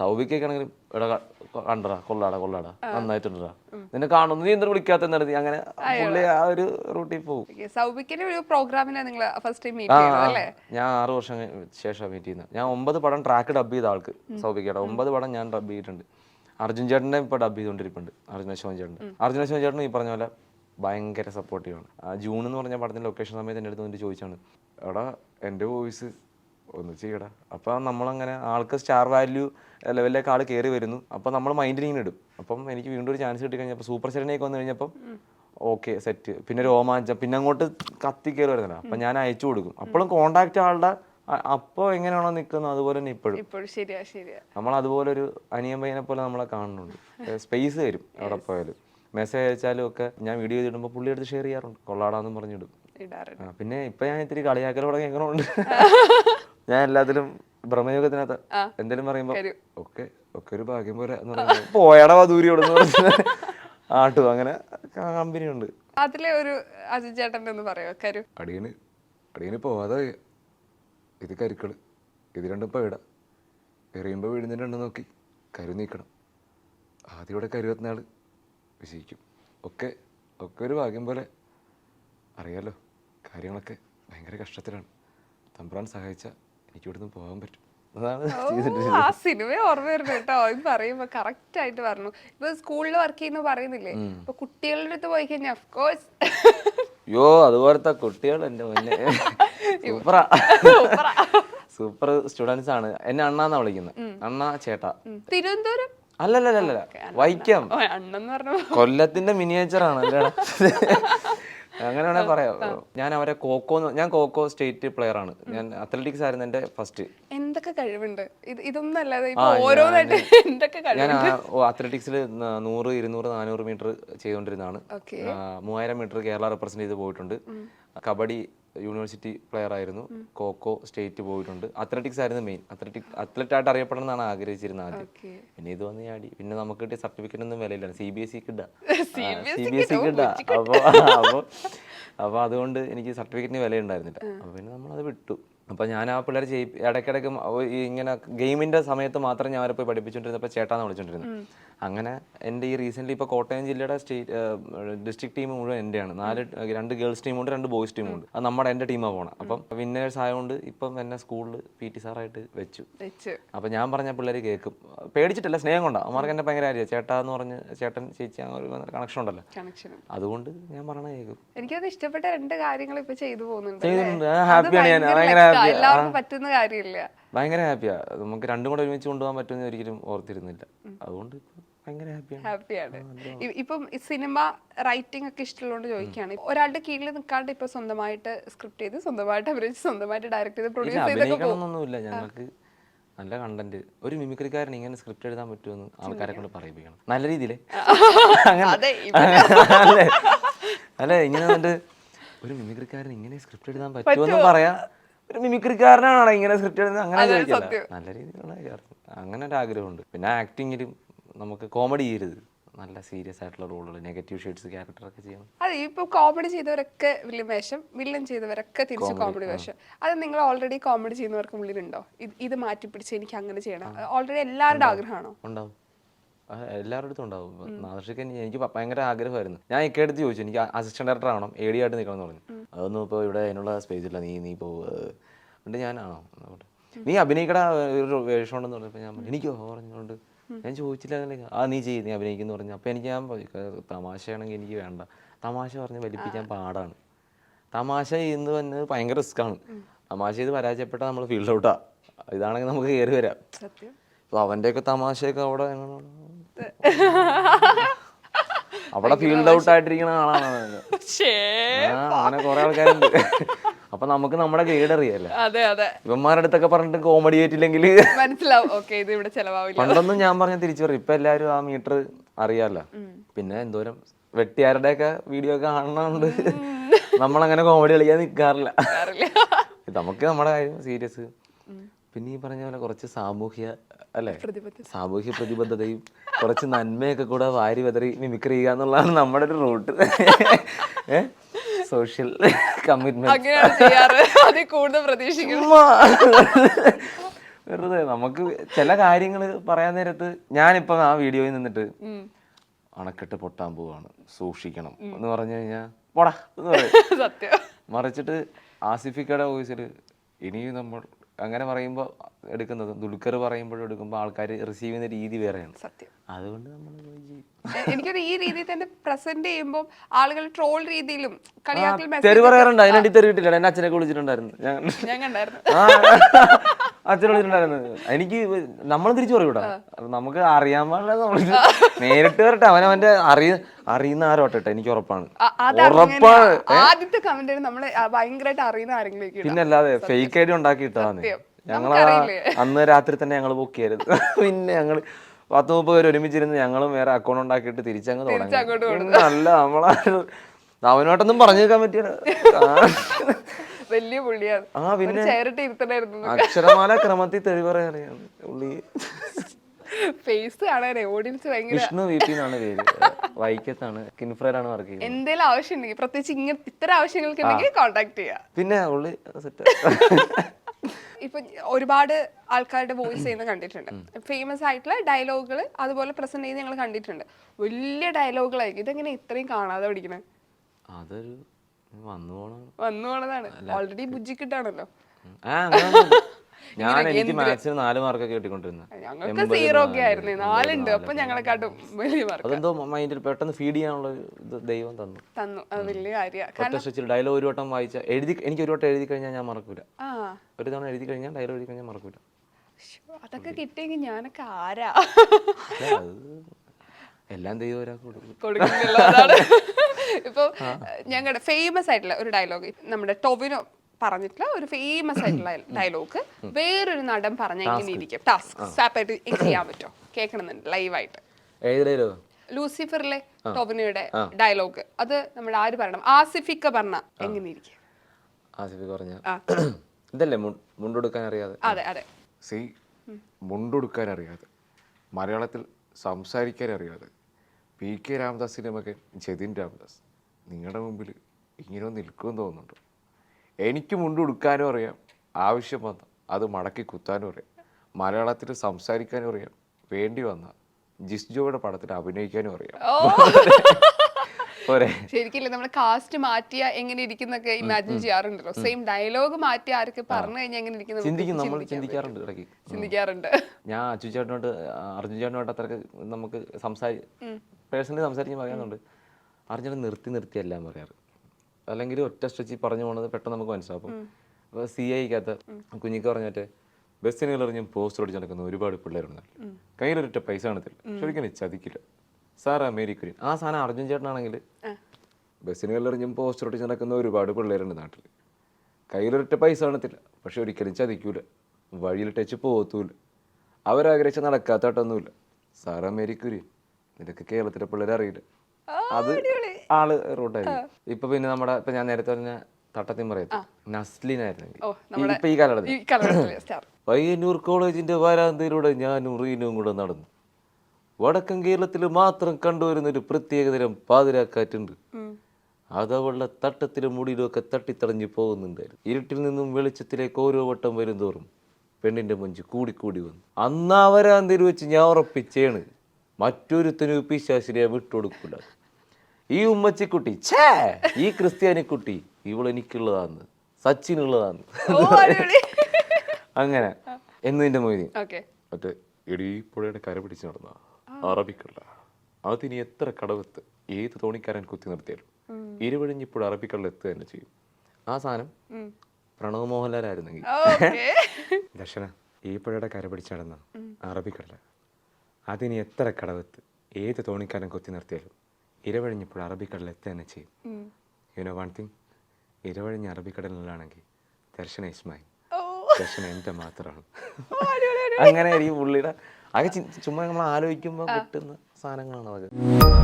സൗഭിക്കൊക്കെ ആണെങ്കിലും എടാ കണ്ടടാ കൊള്ളാടാ കൊള്ളാടാ നന്നായിട്ടുണ്ടാ നിന്നെ കാണുന്നു നീ എന്തിനു വിളിക്കാത്ത നടത്തി അങ്ങനെ പുള്ളി ആ ഒരു റൂട്ടിൽ പോകും സൗബിക്കിന്റെ ഒരു നിങ്ങൾ ഫസ്റ്റ് ടൈം മീറ്റ് അല്ലേ? ഞാൻ ആറ് വർഷം ശേഷം മീറ്റ് ചെയ്യുന്നത്. ഞാൻ ഒമ്പത് പടം ട്രാക്ക് ഡബ് ചെയ്ത ആൾക്ക് സൗബിക്കയുടെ ഒമ്പത് പടം ഞാൻ ഡബ് ചെയ്തിട്ടുണ്ട്. അർജുൻ ചേട്ടനെ ഇപ്പൊ ഡബ് ചെയ്തുകൊണ്ടിരിപ്പുണ്ട് അർജുന ശോൻ ചേട്ടൻ. അർജുന ശോൻ ചേട്ടൻ ഈ പറഞ്ഞ പോലെ ഭയങ്കര സപ്പോർട്ടീവാണ് ആണ്. ജൂൺ എന്ന് പറഞ്ഞ പടത്തിന്റെ ലൊക്കേഷൻ സമയത്ത് എന്റെ അടുത്ത് വന്നിട്ട് ചോദിച്ചാണ് എടാ എന്റെ വോയിസ് ഒന്ന് ചെയ്യടാ. അപ്പൊ നമ്മളങ്ങനെ ആൾക്ക് സ്റ്റാർ വാല്യൂ ലെവലിലേക്ക് ആൾ കയറി വരുന്നു. അപ്പോൾ നമ്മൾ മൈൻഡിൽ ഇങ്ങനെ ഇടും. അപ്പം എനിക്ക് വീണ്ടും ഒരു ചാൻസ് കിട്ടി കഴിഞ്ഞപ്പോൾ സൂപ്പർ സെവനിലേക്ക് വന്നു കഴിഞ്ഞപ്പം ഓക്കെ സെറ്റ് പിന്നെ രോമാഞ്ചം. പിന്നെ അങ്ങോട്ട് കത്തി കയറി വരുന്നില്ല അപ്പൊ ഞാൻ അയച്ചു കൊടുക്കും. അപ്പോഴും കോണ്ടാക്ട് ആളുടെ അപ്പോൾ അപ്പൊ എങ്ങനെയാണോ നിൽക്കുന്നത് അതുപോലെ തന്നെ ഇപ്പോഴും. നമ്മൾ അതുപോലെ ഒരു അനിയൻ പയ്യനെ പോലെ നമ്മളെ കാണുന്നുണ്ട്. സ്പേസ് തരും അവിടെ പോയാലും. മെസ്സേജ് അയച്ചാലും ഒക്കെ ഞാൻ വീഡിയോ ചെയ്തിടുമ്പോൾ പുള്ളി എടുത്ത് ഷെയർ ചെയ്യാറുണ്ട്. കൊള്ളാടാന്നും പറഞ്ഞിടും. പിന്നെ ഇപ്പൊ ഞാൻ ഇത്തിരി കളിയാക്കൽ തുടങ്ങി എങ്ങനെ ഉണ്ട് ഞാൻ എല്ലാത്തിലും ബ്രഹ്മയോഗത്തിനകത്ത് എന്തെങ്കിലും പറയുമ്പോ ഓക്കെ ഒക്കെ ഒക്കെ ഒരു ഭാഗ്യം പോലെ പോയടവാ ദൂരിയോട് ആട്ടു. അങ്ങനെ കമ്പനി ഉണ്ട് അതിലെ ഒരു അജിൻ ചേട്ടന്റെ ഒന്ന് പറയോ കരു. അടിയന് അടിയന് പോവാതെ. ഇത് കരുക്കൾ. ഇത് രണ്ടും പേട. എറിയുമ്പോൾ വീഴുന്നതിന്റെ രണ്ടും നോക്കി. കരു നീക്കണം. ആദ്യം ഇവിടെ കരുവത്തുന്ന ആൾ വിജയിക്കും. ഒക്കെ ഒക്കെ ഒരു ഭാഗ്യം പോലെ. അറിയാലോ കാര്യങ്ങളൊക്കെ ഭയങ്കര കഷ്ടത്തിലാണ്. തമ്പ്രാൻ സഹായിച്ച എനിക്ക് ഇവിടുന്ന് പോകാൻ പറ്റും. അതാണ് ചെയ്തിട്ട് ആ സിനിമ ഓർമ്മ വരുന്നു കേട്ടോ. ഇത് പറയുമ്പോ കറക്റ്റ് ആയിട്ട് പറഞ്ഞു. ഇപ്പൊ സ്കൂളിൽ വർക്ക് ചെയ്യുന്ന പറയുന്നില്ലേ? ഇപ്പൊ കുട്ടികളുടെ അടുത്ത് പോയി കഴിഞ്ഞാൽ കോഴ്സ് യോ അതുപോലത്തെ കുട്ടികൾ എന്റെ മുന്നേ സൂപ്പറാ. സൂപ്പർ സ്റ്റുഡൻസ് ആണ്. എന്നെ അണ്ണാന്നാ വിളിക്കുന്നത്. അണ്ണ ചേട്ടാ. തിരുവനന്തപുരം? അല്ലല്ലല്ല വൈക്കം. കൊല്ലത്തിന്റെ മിനിയേച്ചർ ആണ്. അല്ലേടാ? അങ്ങനെ വേണേ പറയാം. ഞാൻ അവരെ കോക്കോ ഞാൻ കോക്കോ സ്റ്റേറ്റ് പ്ലെയർ ആണ്. ഞാൻ അത്ലറ്റിക്സ് ആയിരുന്നു എന്റെ ഫസ്റ്റ് എന്തൊക്കെ കഴിവുണ്ട്? ഇത് ഇതൊന്നും അല്ലാതെ ഓരോന്നായിട്ട് എന്തൊക്കെ ഞാൻ അത്ലറ്റിക്സിൽ നൂറ് ഇരുന്നൂറ് നാനൂറ് മീറ്റർ ചെയ്തുകൊണ്ടിരുന്നതാണ് മൂവായിരം മീറ്റർ കേരള റെപ്രസെന്റ് ചെയ്ത് പോയിട്ടുണ്ട്. കബഡി യൂണിവേഴ്സിറ്റി പ്ലെയർ ആയിരുന്നു. കോക്കോ സ്റ്റേറ്റ് പോയിട്ടുണ്ട്. അത്ലറ്റിക്സ് ആയിരുന്നു മെയിൻ അത്ലറ്റിക് അത്ലറ്റ് ആയിട്ട് അറിയപ്പെടണം എന്നാണ് ആഗ്രഹിച്ചിരുന്നത് ആദ്യം. പിന്നെ ഇത് വന്ന് ചാടി. പിന്നെ നമുക്ക് കിട്ടിയ സർട്ടിഫിക്കറ്റ് ഒന്നും വിലയില്ല. സി ബി എസ് സിക്ക് ഇടാ സി CBSE ബി എസ് സിക്ക് ഇടാ അപ്പോൾ അപ്പോൾ അപ്പോൾ അതുകൊണ്ട് എനിക്ക് സർട്ടിഫിക്കറ്റിന് വില ഉണ്ടായിരുന്നില്ല അപ്പോൾ പിന്നെ അത് വിട്ടു. അപ്പോൾ ഞാൻ ആ പിള്ളേർ ചെയ്യി ഇടയ്ക്കിടയ്ക്ക് ഇങ്ങനെ ഗെയിമിന്റെ സമയത്ത് മാത്രം ഞാൻ അവരെ പോയി പഠിപ്പിച്ചുകൊണ്ടിരുന്നപ്പോൾ ചേട്ടാന്ന് വിളിച്ചുകൊണ്ടിരുന്നത് അങ്ങനെ എന്റെ ഈ റീസെന്റ്ലി ഇപ്പോൾ കോട്ടയം ജില്ലയുടെ സ്റ്റേറ്റ് ഡിസ്ട്രിക്ട് ടീം മുഴുവൻ എന്റെയാണ് നാല് രണ്ട് ഗേൾസ് ടീമുണ്ട് രണ്ട് ബോയ്സ് ടീമുണ്ട് അത് നമ്മുടെ എന്റെ ടീമാണ് പോകണം അപ്പം വിന്നേഴ്സ് ആയതുകൊണ്ട് ഇപ്പം എന്നെ സ്കൂളിൽ പി ടി സാറായിട്ട് വെച്ചു. അപ്പം ഞാൻ പറഞ്ഞ പിള്ളേർ കേൾക്കും പേടിച്ചിട്ടല്ല സ്നേഹം കൊണ്ടാണ് അവർക്ക് എന്നെ ഭയങ്കര കാര്യം ചേട്ടാ എന്ന് പറഞ്ഞ് ചേട്ടൻ ചേച്ചി ഒരു കണക്ഷൻ ഉണ്ടല്ലോ. അതുകൊണ്ട് ഞാൻ പറഞ്ഞ കേൾക്കും എനിക്കത് ഇഷ്ടപ്പെട്ട രണ്ട് കാര്യങ്ങൾ ഇപ്പൊ ചെയ്തു പോകുന്നുണ്ട് ഹാപ്പിയാണ് ഞാൻ. ഭയങ്കര എല്ലാവർക്കും പറ്റുന്ന കാര്യമില്ല. ഭയങ്കര ഹാപ്പിയാ നമുക്ക് രണ്ടും കൂടെ ഒരുമിച്ച് കൊണ്ടുപോകാൻ പറ്റുമെന്ന് ഒരിക്കലും ഓർത്തിരുന്നില്ല. അതുകൊണ്ട് ഹാപ്പിയാണ് ഇപ്പം സിനിമ റൈറ്റിംഗ് ഒക്കെ ഇഷ്ടമുള്ളതുകൊണ്ട് ചോദിക്കുകയാണ് ഒരാളുടെ കീഴിൽ നിൽക്കാണ്ട് ഇപ്പൊ സ്വന്തമായിട്ട് സ്ക്രിപ്റ്റ് ചെയ്ത് സ്വന്തമായിട്ട് അഭിനയിച്ച് സ്വന്തമായിട്ട് ഡയറക്ട് ചെയ്ത് പ്രൊഡ്യൂസ് ചെയ്തൊക്കെ ഞങ്ങൾക്ക് നല്ല കണ്ടന്റ് ഒരു മിമിക്രിക്കാരൻ ഇങ്ങനെ സ്ക്രിപ്റ്റ് എഴുതാൻ പറ്റുമെന്ന് ആൾക്കാരെ കൊണ്ട് പറയിപ്പിക്കണം. നല്ല രീതിയിലേ. അതെ അല്ലേ? ഇങ്ങനെ ഒരു മിമിക്രിക്കാരൻ ഇങ്ങനെ സ്ക്രിപ്റ്റ് എഴുതാൻ പറ്റുമെന്ന് പറയാ. ഒരു മിമിക്രിക്കാരനാണ് ഇങ്ങനെ സ്ക്രിപ്റ്റ് എഴുതുന്നത് അങ്ങനെ ചോദിക്കില്ല നല്ല രീതിയിലുള്ള കാര്യം. അങ്ങനെ ഒരു ആഗ്രഹമുണ്ട്. പിന്നെ ആക്ടിങ്ങിലും നമുക്ക് കോമഡി ചെയ്യരുത്. നല്ല സീരിയസ് ആയിട്ടുള്ള റോളുകൾ നെഗറ്റീവ് ഷെയ്ഡ്സ് ക്യാരക്ടറൊക്കെ ചെയ്യണം. അതെ ഇപ്പൊ കോമഡി ചെയ്തവരൊക്കെ വില്ലൻ വേഷം വില്ലൻ ചെയ്തവരൊക്കെ തിരിച്ച് കോമഡി വേഷം. അത് നിങ്ങൾ ഓൾറെഡി കോമഡി ചെയ്യുന്നവർക്ക് ഉള്ളിലുണ്ടോ ഇത് ഇത് മാറ്റി പിടിച്ച് എനിക്ക് അങ്ങനെ ചെയ്യണം. ഓൾറെഡി എല്ലാവരുടെ ആഗ്രഹമാണോ? ഉണ്ടാവും. എല്ലാവരുടെ അടുത്തും ഉണ്ടാവും. നാദർഷിക്ക് എനിക്ക് ഭയങ്കര ആഗ്രഹമായിരുന്നു. ഞാൻ ഇക്കടുത്ത് ചോദിച്ചു എനിക്ക് അസിസ്റ്റന്റ് ഡയറക്ടർ ആവണം എ ഡി ആയിട്ട് നിൽക്കണം എന്ന് പറഞ്ഞു. അതൊന്നും ഇപ്പോൾ ഇവിടെ അതിനുള്ള സ്പേസ് ഇല്ല. നീ നീ പോ എന്നിട്ട് ഞാനാണോ? നീ അഭിനയിക്കട ഒരു വേഷം ഉണ്ടെന്ന് പറഞ്ഞപ്പോൾ ഞാൻ എനിക്കോ? പറഞ്ഞുകൊണ്ട് ഞാൻ ചോദിച്ചില്ല. ആ നീ ചെയ്യും നീ അഭിനയിക്കുന്നു പറഞ്ഞു. അപ്പോൾ എനിക്ക് ഞാൻ തമാശയാണെങ്കിൽ എനിക്ക് വേണ്ട. തമാശ പറഞ്ഞ് വലിപ്പിക്കാൻ പാടാണ്. തമാശ ചെയ്യുന്നത് തന്നെ ഭയങ്കര റിസ്ക്കാണ് തമാശ ചെയ്ത് പരാജയപ്പെട്ടാൽ നമ്മൾ ഫീൽഡ് ഔട്ടാ. ഇതാണെങ്കിൽ നമുക്ക് കയറി വരാം. അവന്റെയൊക്കെ തമാശയൊക്കെ അവിടെ അവിടെ ഫീൽഡ് ഔട്ട് ആയിട്ടിരിക്കുന്ന ആളാണ് അങ്ങനെ കുറെ ആൾക്കാരുണ്ട്. അപ്പൊ നമുക്ക് നമ്മുടെ ഗ്രേഡ് അറിയാലോ അതെ അതെ. ഇവന്മാരുടെ അടുത്തൊക്കെ പറഞ്ഞിട്ട് കോമഡി ആയിട്ടില്ലെങ്കിൽ. മനസ്സിലാവും. ഓക്കെ ഇത് ഇവിടെ ചെലവാവില്ല. പണ്ടൊന്നും ഞാൻ പറഞ്ഞ തിരിച്ചു പറയും ഇപ്പൊ എല്ലാരും ആ മീറ്റർ അറിയാലോ? പിന്നെ എന്തോരം വെട്ടിയാരുടെ ഒക്കെ വീഡിയോ ഒക്കെ കാണുന്നുണ്ട് നമ്മളങ്ങനെ കോമഡി കളിക്കാൻ നിൽക്കാറില്ല. നമുക്ക് നമ്മുടെ കാര്യം സീരിയസ് പിന്നെ ഈ പറഞ്ഞ പോലെ കുറച്ച് സാമൂഹ്യ അല്ലെ? സാമൂഹ്യ പ്രതിബദ്ധതയും കുറച്ച് നന്മയൊക്കെ കൂടെ വാരി വെതറി മിമിക്രി ചെയ്യുക എന്നുള്ളതാണ് നമ്മുടെ ഒരു റൂട്ട് സോഷ്യൽ കമ്മിറ്റ്മെന്റ് വെറുതെ. നമുക്ക് ചില കാര്യങ്ങൾ പറയാൻ നേരത്ത് ഞാനിപ്പം ആ വീഡിയോയിൽ നിന്നിട്ട്. അണക്കെട്ട് പൊട്ടാൻ പോവാണ്. സൂക്ഷിക്കണം എന്ന് പറഞ്ഞു കഴിഞ്ഞാൽ പോടാ എന്ന് പറയും. സത്യം. മറിച്ചിട്ട് ആസിഫിക്കയുടെ വോയിസിൽ ഇനിയും നമ്മൾ അങ്ങനെ പറയുമ്പോൾ എടുക്കുന്നത്. ദുൽഖർ പറയുമ്പോഴും എടുക്കുമ്പോൾ ആൾക്കാർ റിസീവ് ചെയ്യുന്ന രീതി വേറെയാണ്. സത്യം. അതുകൊണ്ട് നമ്മൾ എനിക്കൊരു ഈ രീതിയിൽ തന്നെ പ്രസന്റ് ചെയ്യുമ്പോൾ ആളുകൾ ട്രോൾ രീതിയിലും കളിയാക്കൽ തെറി പറയാറുണ്ട്. അതിനടി തെറി കിട്ടില്ല എന്നെ അച്ഛനൊക്കെ വിളിച്ചിട്ടുണ്ടായിരുന്നു. ഞാൻ ഞാൻ കണ്ടായിരുന്നു. വിളിച്ചിട്ടുണ്ടായിരുന്നു എനിക്ക് നമ്മൾ തിരിച്ചു പറയൂടാ നമുക്ക് അറിയാൻ പാടില്ല നമ്മൾ നേരിട്ട് വരട്ടെ. അവൻ അവന്റെ അറിയ അറിയുന്ന ആരോട്ടെ എനിക്ക് ഉറപ്പാണ്. ഉറപ്പാണ്. ആദ്യത്തെ കമന്റ് നമ്മൾ ഭയങ്കരമായിട്ട് അറിയുന്ന ആരെങ്കിലും പിന്നെ അല്ലാതെ ഫേക്ക് ഐഡി ഉണ്ടാക്കിയിട്ടാണ്. ഞങ്ങൾ അന്ന് രാത്രി തന്നെ ഞങ്ങൾ ബുക്ക് ചെയ്യരുത്. പിന്നെ ഞങ്ങൾ പത്ത് മുപ്പത് പേര് ഒരുമിച്ചിരുന്ന് ഞങ്ങളും വേറെ അക്കൗണ്ട് ഉണ്ടാക്കിയിട്ട് തിരിച്ചങ്ങ് തുടങ്ങി. അല്ല നമ്മളാ അവനോട്ടൊന്നും പറഞ്ഞു നിൽക്കാൻ പറ്റിയ വലിയ പുള്ളിയാണ്. ആ പിന്നെ ചേരിട്ട് ഇരുത്തണായിരുന്നു അക്ഷരമാല ക്രമത്തിൽ തെറി പറയാറിയാണ് ഫേസ് കാണാനേ ഓഡിയൻസ് ഭയങ്കര വിഷ്ണു വി പി എന്നാണ് പേര്. വൈക്കത്താണ് കിൻഫ്രയിലാണ് വർക്ക് ചെയ്യുന്നത്. എന്തെങ്കിലും ആവശ്യം ഉണ്ടെങ്കിൽ പ്രത്യേകിച്ച് ഇങ്ങനെ ഇത്തരം ആവശ്യങ്ങൾക്ക് ഉണ്ടെങ്കിൽ കോൺടാക്ട് ചെയ്യാം. പിന്നെ ഉള്ളി സെറ്റ് ഇപ്പൊ ഒരുപാട് ആൾക്കാരുടെ വോയിസ് ചെയ്യുന്ന കണ്ടിട്ടുണ്ട്. ഫേമസ് ആയിട്ടുള്ള ഡയലോഗുകൾ അതുപോലെ പ്രസന്റ് ചെയ്ത് ഞങ്ങൾ കണ്ടിട്ടുണ്ട്. വലിയ ഡയലോഗുകളായിരിക്കും ഇതെങ്ങനെ ഇത്രയും കാണാതെ പഠിക്കണേ? അതൊരു വന്നു പോണം പോണതാണ് ഓൾറെഡി ബുജ്ജിക്കിട്ടാണല്ലോ. ഞാൻ എനിക്ക് മാത്സിന് നാല് മാർക്കൊക്കെ കിട്ടിക്കൊണ്ടിരുന്നത് ഞങ്ങൾക്ക് സീറോ ഒക്കെ ആയിരുന്നു. നാലുണ്ട്. അപ്പൊ ഞങ്ങളെക്കാട്ടും വലിയ മാർക്ക് അതെന്തോ മൈൻഡിൽ പെട്ടെന്ന് ഫീഡ് ചെയ്യാനുള്ള ദൈവം തന്നു. തന്നു. വലിയ കാര്യ. ഒറ്റ സ്ട്രെച്ചിൽ ഡയലോഗ് ഒരു വട്ടം വായിച്ച എഴുതി എനിക്ക് ഒരു വട്ടം എഴുതി കഴിഞ്ഞാൽ ഞാൻ മറക്കൂല. ഒരു തവണ എഴുതി കഴിഞ്ഞാൽ ഡയലോഗ് എഴുതി കഴിഞ്ഞാൽ മറക്കൂല. അതൊക്കെ കിട്ടിയെങ്കിൽ ഞാനൊക്കെ ആരാ? എല്ലാം ദൈവം ഒരാൾക്ക് കൊടുക്കും. ഇപ്പൊ ഞങ്ങളുടെ ഫേമസ് ആയിട്ടുള്ള ഒരു ഡയലോഗ് നമ്മുടെ ടൊവിനോ പറഞ്ഞിട്ടുള്ള ഒരു ഫേമസ് ആയിട്ടുള്ള ഡയലോഗ് വേറൊരു നടൻ പറഞ്ഞ എങ്ങനെ ഇരിക്കും. ടാസ്ക് സാപ്പായിട്ട് ചെയ്യാൻ പറ്റുമോ? കേൾക്കണമെന്നുണ്ട് ലൈവായിട്ട് ഏത് ഡയലോഗ് ലൂസിഫറിലെ ടൊവിനോയുടെ ഡയലോഗ് അത് നമ്മൾ ആര് പറയണം? ആസിഫിക്ക പറഞ്ഞ എങ്ങനെ ഇരിക്കും? ആസിഫി പറഞ്ഞ. ഇതല്ലേ മുണ്ടെടുക്കാൻ അറിയാതെ? അതെ അതെ. സി മുണ്ടെടുക്കാൻ അറിയാതെ. മലയാളത്തിൽ സംസാരിക്കാൻ അറിയാതെ പി കെ രാമദാസിന്റെ മകൻ ജതിൻ രാമദാസ് നിങ്ങളുടെ മുമ്പിൽ ഇങ്ങനെ നിൽക്കുമെന്ന് തോന്നുന്നുണ്ട്? എനിക്ക് മുണ്ട് ഉടുക്കാനും അറിയാം ആവശ്യം വന്ന അത് മടക്കി കുത്താനും അറിയാം മലയാളത്തിൽ സംസാരിക്കാനും അറിയാം വേണ്ടി വന്ന ജിസ്ജോയുടെ പടത്തിൽ അഭിനയിക്കാനും അറിയാം. പോരെ. ശരിക്കില്ല നമ്മുടെ കാസ്റ്റ് മാറ്റിയ എങ്ങനെ ഇരിക്കുന്നൊക്കെ ഇമാജിൻ ചെയ്യാറുണ്ടല്ലോ. സെയിം ഡയലോഗ് മാറ്റി ആർക്ക് പറഞ്ഞു കഴിഞ്ഞാൽ എങ്ങനെ ചിന്തിക്കും നമ്മൾ ചിന്തിക്കാറുണ്ട് ഇടയ്ക്ക്. ചിന്തിക്കാറുണ്ട്. ഞാൻ അച്ചു ചേട്ടനോട് അർജുൻ ചേട്ടനോട് അത്രയ്ക്ക് നമുക്ക് സംസാരി പേഴ്സണലി സംസാരിക്കാൻ പറയാനുണ്ട് അർജുൻ നിർത്തി നിർത്തി എല്ലാം പറയാറ്. അല്ലെങ്കിൽ ഒറ്റ സ്ട്രെച്ചിൽ പറഞ്ഞു പോണത് പെട്ടെന്ന് നമുക്ക് മനസ്സിലാവും. അപ്പോൾ സി ഐക്കകത്ത് കുഞ്ഞിക്ക് പറഞ്ഞിട്ട് ബസ്സിനുകൾ എറിഞ്ഞ് പോസ്റ്റർ അടിച്ചു നടക്കുന്ന ഒരുപാട് പിള്ളേരുണ്ട്. കയ്യിലൊരു പൈസ കാണത്തില്ല. ശരിക്കും ചതിക്കില്ല. സാർ അമേരിക്കൻ ആ സാധനം അർജുൻ ചേട്ടനാണെങ്കിൽ ബസ്സിന് കല്ലെറിഞ്ഞും പോസ്റ്റർ ഒട്ടിച്ച് നടക്കുന്ന ഒരുപാട് പിള്ളേരുണ്ട് നാട്ടിൽ കയ്യിലൊരൊറ്റ പൈസ കാണത്തില്ല. പക്ഷെ ഒരിക്കലും ചതിക്കൂല. വഴിയിൽ ടച്ച് പോകത്തൂല അവരാഗ്രഹിച്ച നടക്കാത്തട്ടൊന്നുമില്ല. സാറാ മേരി ക്രീം നിനക്ക് കേരളത്തിലെ പിള്ളേരെ അറിയില്ല. അത് ആൾ റൂട്ടായി. ഇപ്പൊ പിന്നെ നമ്മുടെ ഇപ്പൊ ഞാൻ നേരത്തെ പറഞ്ഞ തട്ടത്തിൻ പറയത്ത് നസ്ലിനായിരുന്നെങ്കിൽ ഓ, ഈ- ഇപ്പൊ ഈ കാലഘട്ടത്തിൽ പയ്യന്നൂർ കോളേജിന്റെ വരാന്തയിലൂടെ ഞാൻ റീനും കൂടെ നടന്നു. വടക്കൻ കേരളത്തിൽ മാത്രം കണ്ടുവരുന്ന ഒരു പ്രത്യേകതരം പാതിരാക്കാറ്റുണ്ട്. അതവളുടെ തട്ടത്തിലും മുടിയിലും ഒക്കെ തട്ടിത്തടഞ്ഞു പോകുന്നുണ്ടായിരുന്നു. ഇരുട്ടിൽ നിന്നും വെളിച്ചത്തിലേക്ക് ഓരോ വട്ടം വരും തോറും പെണ്ണിന്റെ മഞ്ച് കൂടിക്കൂടി വന്നു. അന്ന് ആ വരാന്തയിൽ വെച്ച് ഞാൻ ഉറപ്പിച്ചേണ്. മറ്റൊരുത്തനും പിശാശിനെ വിട്ടുകൊടുക്കില്ല ഈ ഉമ്മച്ചിക്കുട്ടി ഛേ ഈ ക്രിസ്ത്യാനിക്കുട്ടി ഇവളെനിക്കുള്ളതാന്ന് സച്ചിനുള്ളതാന്ന്. അങ്ങനെ. എന്നതിന്റെ മൊയ്തി ഓക്കെ. മറ്റേ ഇടീ പുഴയുടെ കര പിടിച്ച് നടന്ന അറബിക്കടല. ഇനി എത്ര കടവത്ത് ഏത് തോണിക്കാരൻ കുത്തി നിർത്തിയാലും ഇരുവഴിഞ്ഞിപ്പോൾ അറബിക്കടൽ എത്തുക തന്നെ ചെയ്യും. ആ സാധനം പ്രണവ് മോഹൻലാലായിരുന്നെങ്കിൽ. ദർശന ഈ പുഴയുടെ കര പിടിച്ച് നടന്ന അറബിക്കടല. അതിനി എത്ര കടവത്ത് ഏത് തോണിക്കാരൻ കുത്തി നിർത്തിയാലും ഇരവഴിഞ്ഞപ്പോൾ അറബിക്കടൽ എത്തുക തന്നെ ചെയ്യും. യുനോ വൺ തിങ് ഇരവഴിഞ്ഞ അറബിക്കടലിലാണെങ്കിൽ ദർശന ഇസ്മായി ദർശന എന്റെ മാത്രമാണ്. അങ്ങനെ ഈ പുള്ളിയുടെ. ആകെ ചുമ്മാ നമ്മൾ ആലോചിക്കുമ്പോൾ കിട്ടുന്ന സാധനങ്ങളാണ് അതൊക്കെ.